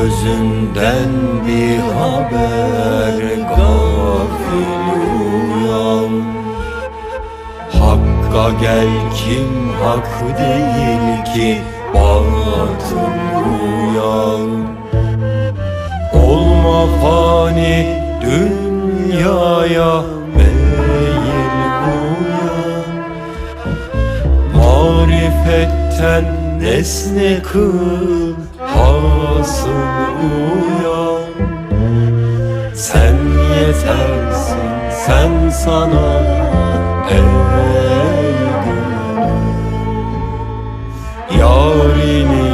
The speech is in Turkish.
Gözünden bir haber gafil uyan. Hakka gel kim hak değil ki batıl uyan. Olma fani dünyaya meyil uyan. Marifetten nesne kıl Hasıl uyan. Sen yetersin sen sana Ey gönül Yarini